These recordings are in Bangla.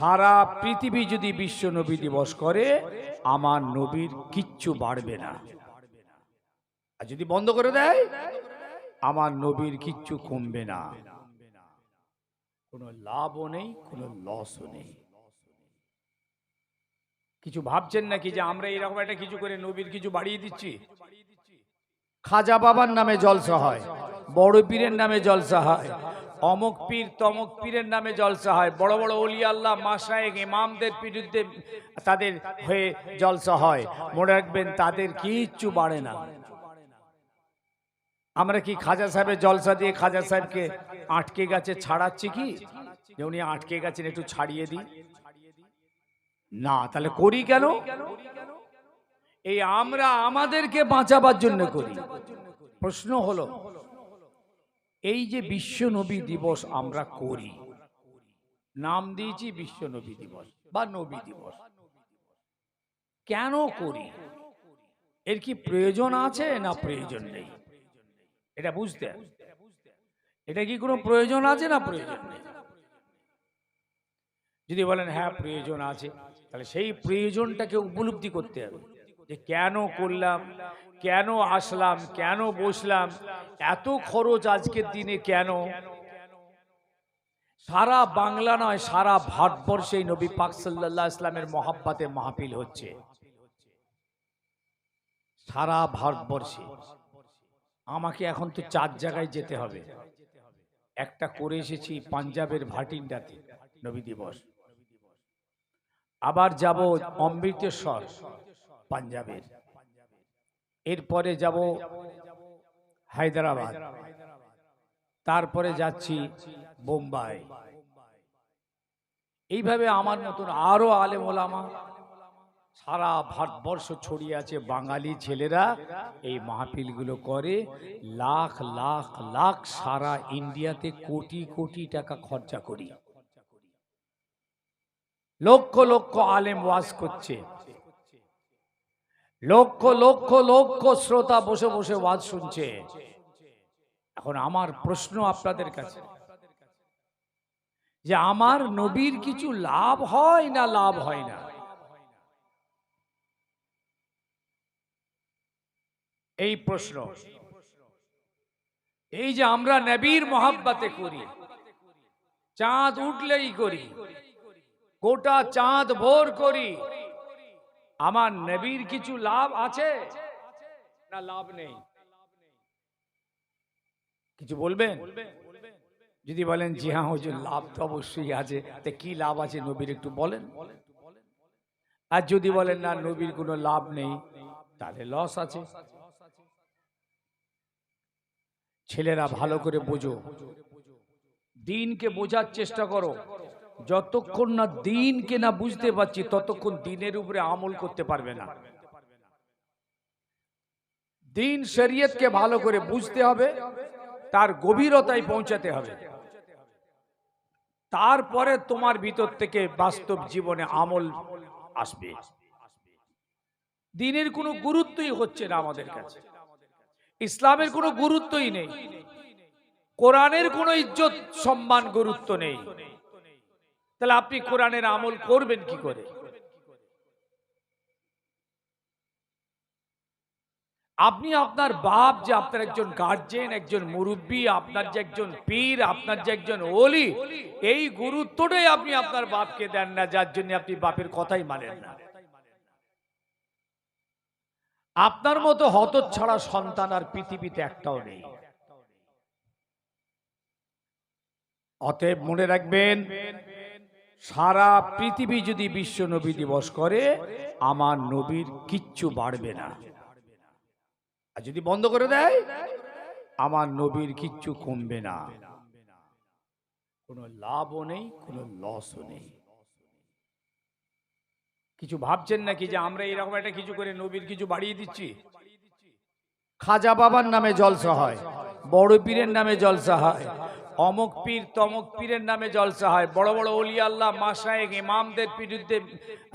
সারা পৃথিবী যদি বিশ্ব নবী দিবস করে, আমার নবীর কিচ্ছু বাড়বে না। আর যদি বন্ধ করে দেয়, আমার নবীর কিচ্ছু কমবে না। কোনো লাভও নেই, কোনো লসও নেই। কিছু ভাবছেন নাকি যে আমরা এরকম একটা কিছু করে নবীর কিছু বাড়িয়ে দিচ্ছি? খাজা বাবার নামে জলসা হয়, বড় পীরের নামে জলসা হয় অমুক পীর তমক পীরের নামে জলসা হয়। বড় বড় অলি আল্লাহ মাসায়েক ইমামদের বিরুদ্ধে তাদের হয়ে জলসা হয়। মনে রাখবেন, তাদের কিচ্ছু বাড়ে না। আমরা কি খাজা সাহেবের জলসা দিয়ে খাজা সাহেবকে আটকে গেছে ছাড়াচ্ছি কি? যে উনি আটকে গেছেন, একটু ছাড়িয়ে দিই। না, তাহলে করি কেন? এই আমরা আমাদেরকে বাঁচাবার জন্য করি। প্রশ্ন হলো এই যে বিশ্ব নবী দিবস আমরা করি, নাম দিয়েছি বিশ্ব নবী দিবস বা নবী দিবস। কেন করি? এর কি প্রয়োজন আছে না প্রয়োজন নেই? এটা বুঝতে। এটা কি কোনো প্রয়োজন আছে না প্রয়োজন নেই? যদি বলেন হ্যাঁ প্রয়োজন আছে, তাহলে সেই প্রয়োজনটাকে উপলব্ধি করতে হবে যে কেন করলাম কেন আসলাম কেন বসলাম? এত খরচ আজকের দিনে কেন? সারা বাংলা নয়, সারা ভারতবর্ষে নবী পাক সাল্লাহ ইসলামের মহাব্বাতে মাহফিল হচ্ছে। সারা ভারতবর্ষে। আমাকে এখন তো চার জায়গায় যেতে হবে। একটা করে এসেছি পাঞ্জাবের ভাটিন্ডাতে, নবী দিবস। আবার যাব অমৃতেশ্বর পাঞ্জাবের। এরপরে যাব হায়দ্রাবাদ। তারপরে যাচ্ছি বোম্বাই। এইভাবে আমার মতন আরও আলেম ওলামা সারা ভারতবর্ষ ছড়িয়ে আছে, বাঙালি ছেলেরা এই মাহফিলগুলো করে। লাখ লাখ লাখ সারা ইন্ডিয়াতে কোটি কোটি টাকা খরচা করি। লক্ষ লক্ষ আলেম ওয়াজ করছে। লক্ষ লক্ষ লক্ষ শ্রোতা বসে বসে ওয়াজ শুনছে। এখন আমার প্রশ্ন আপনাদের কাছে। যে আমার নবীর কিছু লাভ হয় না লাভ হয় না? এই প্রশ্ন। এই যে আমরা নবীর মহাব্বাতে করি, চাঁদ উঠলেই করি, গোটা চাঁদ ভোর করি আমার নবীর কিছু লাভ আছে? না, লাভ নেই। কিছু বলবেন? যদি বলেন, জি হ্যাঁ হুজুর, লাভ তো অবশ্যই আছে। তা কি লাভ আছে নবীর একটু বলেন। আর যদি বলেন, না, নবীর কোনো লাভ নেই, তাহলে লস আছে। ছেলেরা ভালো করে বোঝো। দিনকে বোঝার চেষ্টা করো। যতক্ষণ না দিনকে না বুঝতে পারছি, ততক্ষণ দিনের উপরে আমল করতে পারবে না। দিন শরীয়তকে ভালো করে বুঝতে হবে, তার গভীরতায় পৌঁছাতে হবে। তারপরে তোমার ভিতর থেকে বাস্তব জীবনে আমল আসবে। দিনের কোনো গুরুত্বই হচ্ছে না আমাদের কাছে। ইসলামের কোনো গুরুত্বই নেই। কোরআনের কোনো ইজ্জত, সম্মান, গুরুত্ব নেই। তাহলে আপনি কোরআনের আমল করবেন কি করে? আপনি আপনার বাপ যে আপনার একজন গার্জেন একজন মুরব্বী, আপনার যে একজন পীর, আপনার যে একজন ওলি, এই গুরুত্বটাই আপনি আপনার বাপকে দেন না, যার জন্য আপনি বাপের কথাই মানেন না। আপনার মতো হতচ্ছাড়া সন্তান আর পৃথিবীতে একটাও নেই। অতএব মনে রাখবেন সারা পৃথিবী যদি বিশ্ব নবী দিবস করে, আমার নবীর কিচ্ছু বাড়বে না। আর যদি বন্ধ করে দেয়, আমার নবীর কিচ্ছু কমবে না। কোনো লাভও নেই, কোনো লসও নেই। কিছু ভাবছেন নাকি যে আমরা এরকম একটা কিছু করে নবীর কিছু বাড়িয়ে দিচ্ছি? খাজা বাবার নামে জলসা হয়, বড় পীরের নামে জলসা হয়। অমুক পীর তমক পীরের নামে জলসা হয়। বড় বড় অলি আল্লাহ মাসায়েক ইমামদের বিরুদ্ধে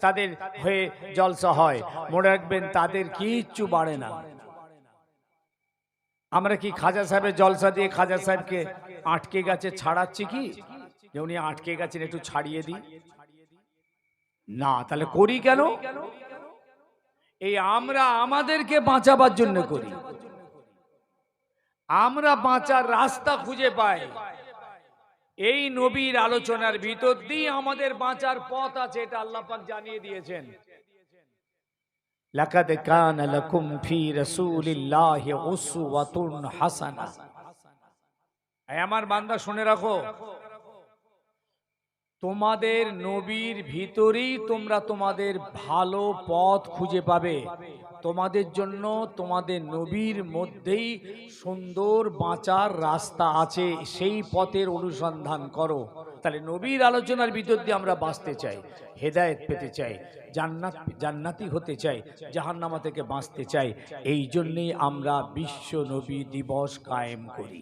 তাদের হয়ে জলসা হয়। মনে রাখবেন, তাদের কিচ্ছু বাড়ে না। আমরা কি খাজা সাহেবের জলসা দিয়ে খাজা সাহেবকে আটকে গেছে ছাড়াচ্ছি কি? যে উনি আটকে গেছেন, একটু ছাড়িয়ে দিই। না, তাহলে করি কেন? এই আমরা আমাদেরকে বাঁচাবার জন্য করি। আমরা বাঁচার রাস্তা খুঁজে পাই। এই নবীর আলোচনার ভিতর দিয়ে আমাদের বাঁচার পথ আছে, এটা আল্লাহ পাক জানিয়ে দিয়েছেন। লাকাদ কানা লাকুম ফি রাসূলিল্লাহি উসওয়াতুন হাসানাহ এই আমার বান্দা, শুনে রাখো। তোমাদের নবীর ভিতরেই তোমরা তোমাদের ভালো পথ খুঁজে পাবে। তোমাদের জন্য তোমাদের নবীর মধ্যেই সুন্দর বাঁচার রাস্তা আছে, সেই পথের অনুসন্ধান করো। তাহলে নবীর আলোচনার ভিতর দিয়ে আমরা বাঁচতে চাই, হেদায়েত পেতে চাই, জান্নাত, জান্নাতি হতে চাই, জাহান্নামা থেকে বাঁচতে চাই, এই জন্যেই আমরা বিশ্ব নবী দিবস কায়েম করি।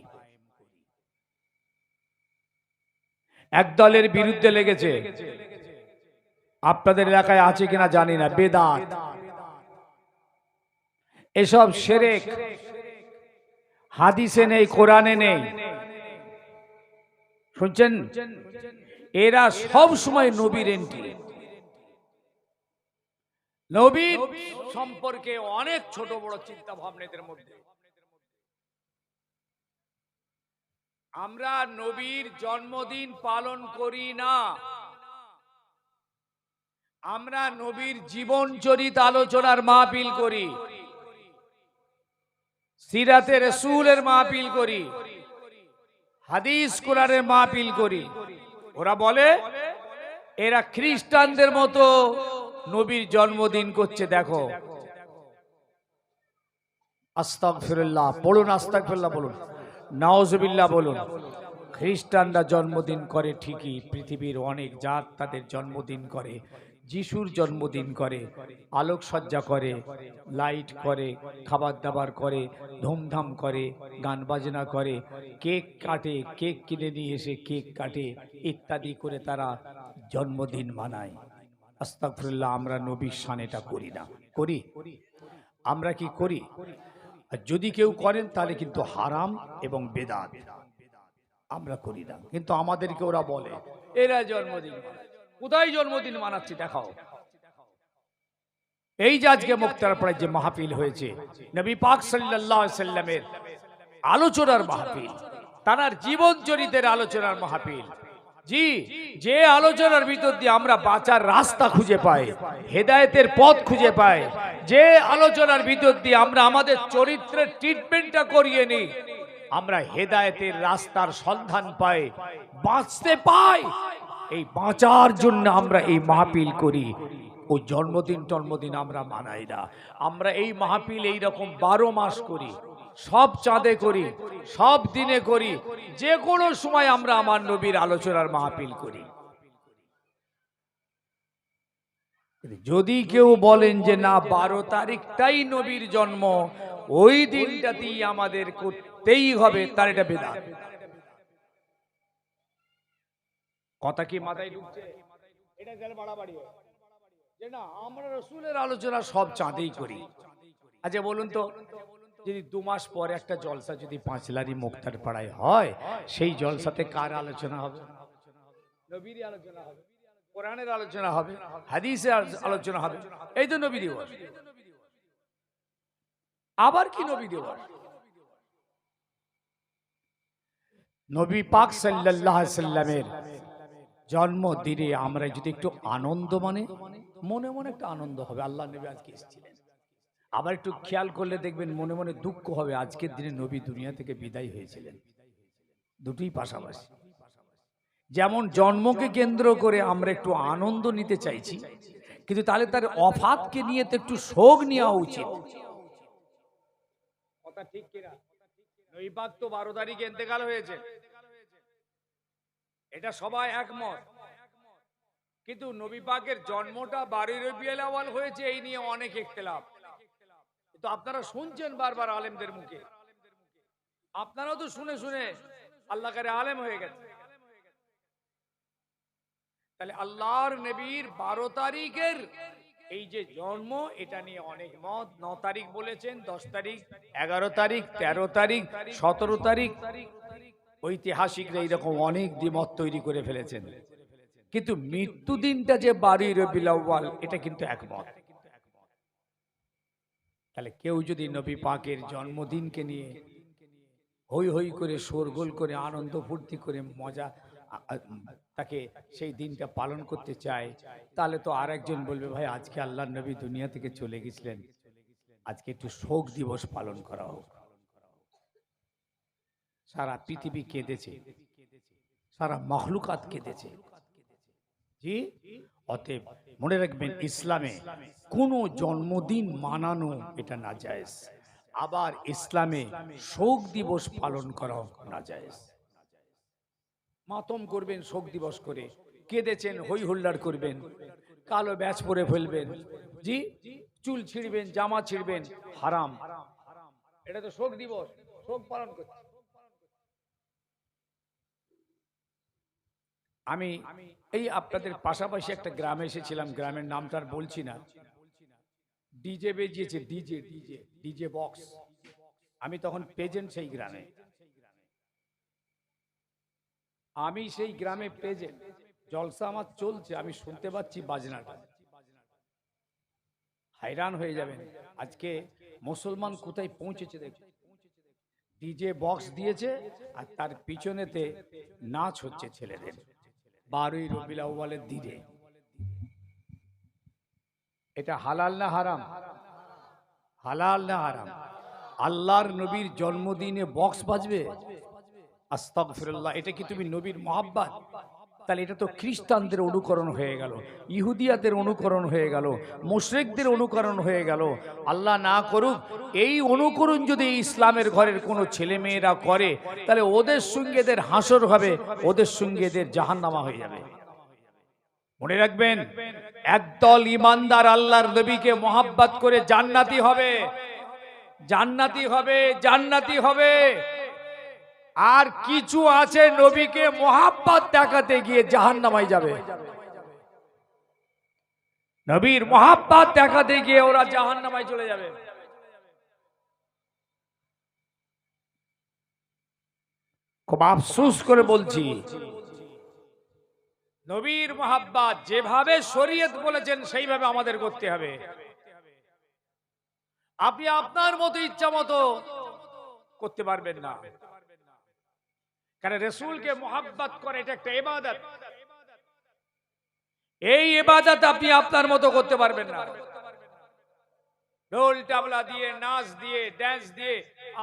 এক দলের বিরুদ্ধে লেগেছে। আপনাদের এলাকায় আছে কিনা জানি না, বেদাত। এসব সেরেক। হাদিসে নেই, কোরআনে নেই। শুনছেন? এরা সব সময় নবীর এন্ট্রি নবীর সম্পর্কে অনেক ছোট বড় চিন্তা ভাবনা এদের মধ্যে। আমরা নবীর জন্মদিন পালন করি না। আমরা নবীর জীবন চরিত আলোচনার মাহফিল করি। সিরাতে রসুলের মাহফিল করি। হাদিস কোরআনের মাহফিল করি। ওরা বলে, এরা খ্রিস্টানদের মতো নবীর জন্মদিন করছে, দেখো। আস্তাগফিরুল্লাহ বলুন আস্তাগফিরুল্লাহ বলুন। নাওজবিল্লাহ বলুন। খ্রিস্টানরা জন্মদিন করে ঠিকই, পৃথিবীর অনেক জাত তাদের জন্মদিন করে। যিশুর জন্মদিন করে, আলোকসজ্জা করে, লাইট করে খাবার দাবার করে, ধুমধাম করে গান বাজনা করে, কেক কাটে, কেক কিনে নিয়ে এসে কেক কাটে ইত্যাদি করে তারা জন্মদিন মানায়। আস্তাগফিরুল্লাহ, আমরা নবীর শানেটা করি না। করি? আমরা কি করি? আর যদি কেউ করেন, তাহলে কিন্তু হারাম এবং বেদাত। আমরা করি না। কিন্তু আমাদেরকে ওরা বলে, এরা জন্মদিন। কোথায় জন্মদিন মানাচ্ছে দেখাও। এই যে আজকে মুক্তার পরে যে মাহফিল হয়েছে, নবী পাক আলাইহি সাল্লামের আলোচনার মাহফিল তার জীবন চরিতের আলোচনার মাহফিল। জি, যে আলোচনার ভিতর দিয়ে আমরা বাঁচার রাস্তা খুঁজে পাই, হেদায়েতের পথ খুঁজে পাই, যে আলোচনার ভিতর দিয়ে আমরা আমাদের চরিত্রের ট্রিটমেন্টটা করিয়ে নিই, আমরা হেদায়েতের রাস্তার সন্ধান পাই, বাঁচতে পাই। এই বাঁচার জন্য আমরা এই মাহফিল করি। ও জন্মদিন জন্মদিন আমরা মানাই না। আমরা এই মাহফিল এই রকম বারো মাস করি। সব চাঁদে করি, সব দিনে করি। যে কোনো সময় আমরা আমার নবীর আলোচনার মাহফিল করি। যদি কেউ বলেন যে না, বারো তারিখটাই নবীর জন্ম, ওই দিনটাতেই আমাদের করতেই হবে, তার এটা বেদাত। কথা কি মাথায় ঢুকছে? এটা গেলে বাড়াবাড়ি হয়। যে না আমরা রসুলের আলোচনা সব চাঁদেই করি। আচ্ছা বলুন তো যদি দু মাস পরে একটা জলসা যদি পাঁচলারি মুক্তার পাড়ায় হয় সেই জলসাতে কার আলোচনা হবে? নবীর আলোচনা হবে। কোরআনের আলোচনা হবে? হাদিসের আলোচনা হবে? এই তো নবী দিবস। আবার কি নবী দিবস? নবী পাক সাল্লাল্লাহু সাল্লামের জন্মদিনে আমরা যদি একটু আনন্দ মানে মনে মনে একটা আনন্দ হবে। আল্লাহ নবী আজকে এসেছিলেন। আবার একটু খেয়াল করলে দেখবেন মনে মনে দুঃখ হবে। আজকের দিনে নবী দুনিয়া থেকে বিদায় হয়েছিলেন। দুটোই পাশাপাশি। যেমন জন্মকে কেন্দ্র করে আমরা একটু আনন্দ নিতে চাইছি, কিন্তু তাহলে তার অফাতকে নিয়ে তো একটু শোক নেওয়া উচিত। কথা ঠিক কিনা? তো বারো তারিখে ইন্তেকাল হয়েছে। এটা সবাই একমত। কিন্তু নবী পাকের জন্মটা বারোই রবিউল আওয়াল হয়েছে, এই নিয়ে অনেক ইখতিলাফ। তো আপনারা শুনছেন বারবার আলেমদের মুখে। আপনারাও তো শুনে শুনে আল্লাহ কারে আলেম হয়ে গেছে তাহলে আল্লাহর নবীর বারো তারিখের এই যে জন্ম, এটা নিয়ে অনেক মত। ন তারিখ বলেছেন, দশ তারিখ, এগারো তারিখ, তেরো তারিখ, সতেরো তারিখ ঐতিহাসিকরা এইরকম অনেক দ্বিমত তৈরি করে ফেলেছেন। কিন্তু মৃত্যু দিনটা যে বারোই রবিউল আউয়াল এটা কিন্তু একমত। তাহলে কেউ যদি নবী পাকের জন্মদিনকে নিয়ে হই হই করে শোরগোল করে আনন্দ ফুর্তি করে মজা তাকে সেই দিনটা পালন করতে চায় তাহলে তো আর একজন বলবে ভাই আজকে আল্লাহ নবী দুনিয়া থেকে চলে গেছিলেন। আজকে একটু শোক দিবস পালন করা হোক। সারা পৃথিবী কেঁদেছে, সারা মখলুকাত কেঁদেছে। জি? অতএব মনে রাখবেন, ইসলামে কোনো জন্মদিন মানানো এটা না জায়েজ আবার ইসলামে শোক দিবস পালন করা না যায় মাতম করবেন, শোক দিবস করে। কেঁদেছেন হই হুল্লার করবেন, কালো ব্যাচ পরে ফেলবেন। জি? চুল ছিঁড়বেন, জামা ছিঁড়বেন, হারাম। এটা তো শোক দিবস, শোক পালন করছে। আমি এই আপনাদের পাশাপাশি একটা গ্রামে এসেছিলাম, গ্রামের নামটা আর বলছি না। ডিজে বেজিয়েছে, ডিজে ডিজে ডিজে বক্স। আমি তখন প্রেজেন্ট সেই গ্রামে। আমি সেই গ্রামে প্রেজেন্ট জলসা আমার চলছে, আমি শুনতে পাচ্ছি বাজনাটা। হাইরান হয়ে যাবেন। আজকে মুসলমান কোথায় পৌঁছেছে দেখুন। ডিজে বক্স দিয়েছে আর তার পিছনেতে নাচ হচ্ছে ছেলেদের। বারোই রবিল আউ্বালের দিনে। এটা হালাল না হারাম? হালাল না হারাম? আল্লাহর নবীর জন্মদিনে বক্স বাজবে? আস্তাগফিরুল্লাহ, এটা কি তুমি নবীর মহাব্বাত? তাহলে এটা তো খ্রিস্টানদের অনুকরণ হয়ে গেল, ইহুদিয়াদের অনুকরণ হয়ে গেল, মুশরিকদের অনুকরণ হয়ে গেল। আল্লাহ না করুক, এই অনুকরণ যদি ইসলামের ঘরের কোনো ছেলে মেয়েরা করে, তাহলে ওদের সঙ্গে এদের হাসর হবে, ওদের সঙ্গে এদের জাহান্নামা হয়ে যাবে। মনে রাখবেন, একদল ইমানদার আল্লাহর নবীকে মহাব্বাত করে জান্নাতি হবে। জান্নাতি হবে জান্নাতি হবে। আর কিছু আছে নবীকে মহাব্বাত দেখাতে গিয়ে জাহান্নামায় যাবে। নবীর মহাব্বাত দেখাতে গিয়ে ওরা জাহান্নামায় চলে যাবে। খুব আফসোস করে বলছি, নবীর মহাব্বাত যেভাবে শরীয়ত বলেছেন, সেইভাবে আমাদের করতে হবে। আপনি আপনার মতো ইচ্ছা মতো করতে পারবেন না। কারণ রসুলকে মোহাব্বত করে এটা একটা এবাদত এই এবাদত আপনি আপনার মতো করতে পারবেন না। ঢোল টাবলা দিয়ে নাচ দিয়ে ড্যান্স দিয়ে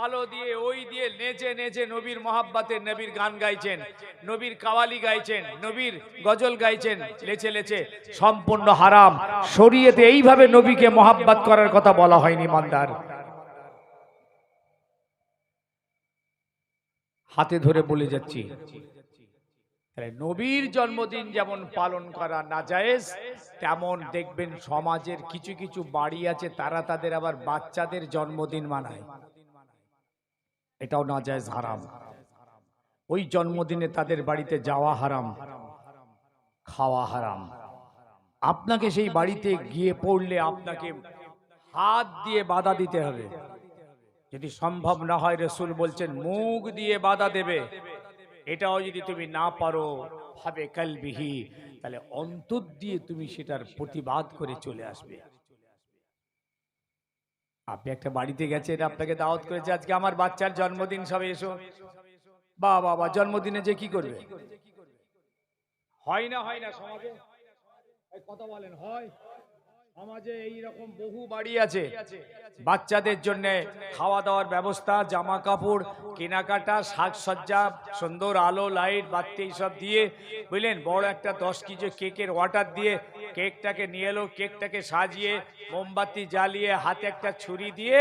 আলো দিয়ে ওই দিয়ে নেচে নেচে নবীর মহাব্বাতে নবীর গান গাইছেন নবীর কাওয়ালি গাইছেন নবীর গজল গাইছেন লেচে লেচে সম্পূর্ণ হারাম। শরীয়তে এইভাবে নবীকে মহাব্বাত করার কথা বলা হয়নি মান্দার হাতে ধরে বলে যাচ্ছি নবীর জন্মদিন যেমন পালন করা না জায়েজ তেমন দেখবেন সমাজের কিছু কিছু বাড়ি আছে, তারা তাদের আবার বাচ্চাদের জন্মদিন মানায়। এটাও না জায়েজ হারাম। ওই জন্মদিনে তাদের বাড়িতে যাওয়া হারাম, খাওয়া হারাম। আপনাকে সেই বাড়িতে গিয়ে পড়লে আপনাকে হাত দিয়ে বাধা দিতে হবে। যদি সম্ভব না হয় রসুল বলছেন, মুখ দিয়ে বাধা দেবে। এটাও যদি তুমি না পারো, ভাবে কালবিহি, তাহলে অন্তর দিয়ে তুমি সেটার প্রতিবাদ করে চলে আসবে। আপনি একটা বাড়িতে গেছেন, আপনাকে দাওয়াত করেছে, আজকে আমার বাচ্চার জন্মদিন, সবে এসো। বা বাবা, জন্মদিনে যে কি করবে? হয় না হয় না, সমাজে? কথা বলেন, হয়। সমাজে এই রকম বহু বাড়ি আছে। বাচ্চাদের জন্য খাওয়া দাওয়ার ব্যবস্থা জামা কাপড় কেনাকাটা সাজসজ্জা সুন্দর আলো লাইট বাতি সব দিয়ে বুঝলেন? বড় একটা দশ কেজি কেকের অর্ডার দিয়ে কেকটাকে নিয়ে এলো কেকটাকে সাজিয়ে মোমবাতি জ্বালিয়ে হাতে একটা ছুরি দিয়ে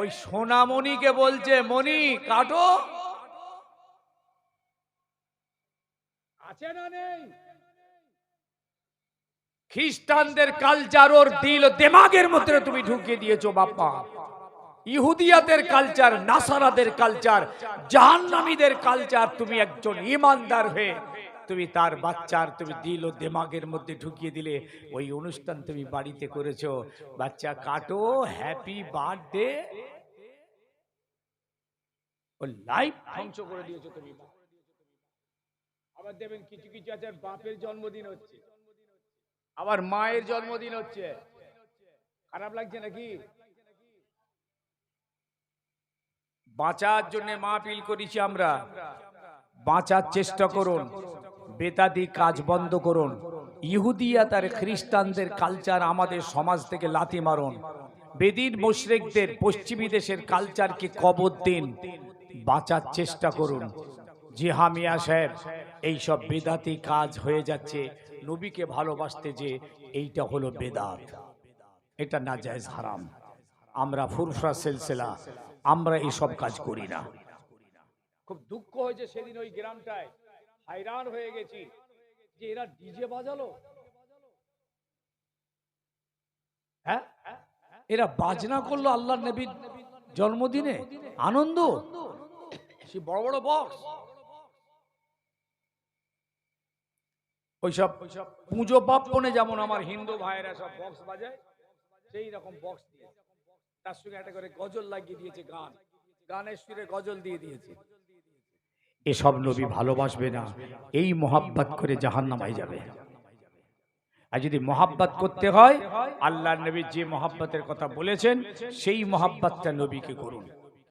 ওই সোনামণিকে বলছে মণি কাটো। আছে না নেই? খ্রিস্টানদের কালচার ওর দিল দেমাগের মধ্যে তুমি ঢুকিয়ে দিয়েছ, বাপ্পা। ইহুদিয়াদের কালচার নাসারাদের কালচার জাহান্নামীদের কালচার তুমি একজন ইমানদার হয়ে তুমি তার বাচ্চার তুমি দিল ও দেমাগের মধ্যে ঢুকিয়ে দিলে, ওই অনুষ্ঠান তুমি বাড়িতে করেছ। বাচ্চা, কাটো হ্যাপি বার্থডে ও লাইফ ধ্বংস করে দিয়েছ তুমি। আবার দেখবেন কিছু কিছু আছে, বাপের জন্মদিন হচ্ছে। আবার মায়ের জন্মদিন হচ্ছে। খারাপ লাগছে নাকি? বাঁচার জন্য মাহফিল করেছি আমরা। বাঁচার চেষ্টা করুন। বেতাদি কাজ বন্ধ করুন। ইহুদিয়া তার খ্রিস্টানদের কালচার আমাদের সমাজ থেকে লাথি মারুন। বেদিন মুশরিকদের পশ্চিমী দেশের কালচারকে কবর দিন। বাঁচার চেষ্টা করুন। জি হামিয়া সাহেব, এইসব বেদাতি কাজ হয়ে যাচ্ছে। নবীকে ভালোবাসতে যে এইটা হলো বেদাত। এটা না জায়েজ হারাম। আমরা ফুরফরা সিলসিলা, আমরা এইসব কাজ করি না। খুব দুঃখ হয়েছে সেদিন ওই গ্রামটায় হাইরান হয়ে গেছি যে এরা ডিজে বাজালো। হ্যাঁ? এরা বাজনা করল আল্লাহ নবীর জন্মদিনে। আনন্দ? সে বড় বড় বক্স ওইসব পুজো পার্বণে যেমন আমার হিন্দু ভাইয়েরা সব বক্স বাজায়, সেই রকম বক্স দিয়ে। তার সঙ্গে একটা করে গজল লাগিয়ে দিয়েছে গান। গানের সুরে গজল দিয়ে দিয়েছে। এসব নবী ভালোবাসবে না। এই মোহাব্বত করে জাহান নামাই যাবে। আর যদি মোহাব্বত করতে হয় আল্লাহ নবী যে মোহাব্বতের কথা বলেছেন, সেই মহাব্বাতটা নবীকে করুন।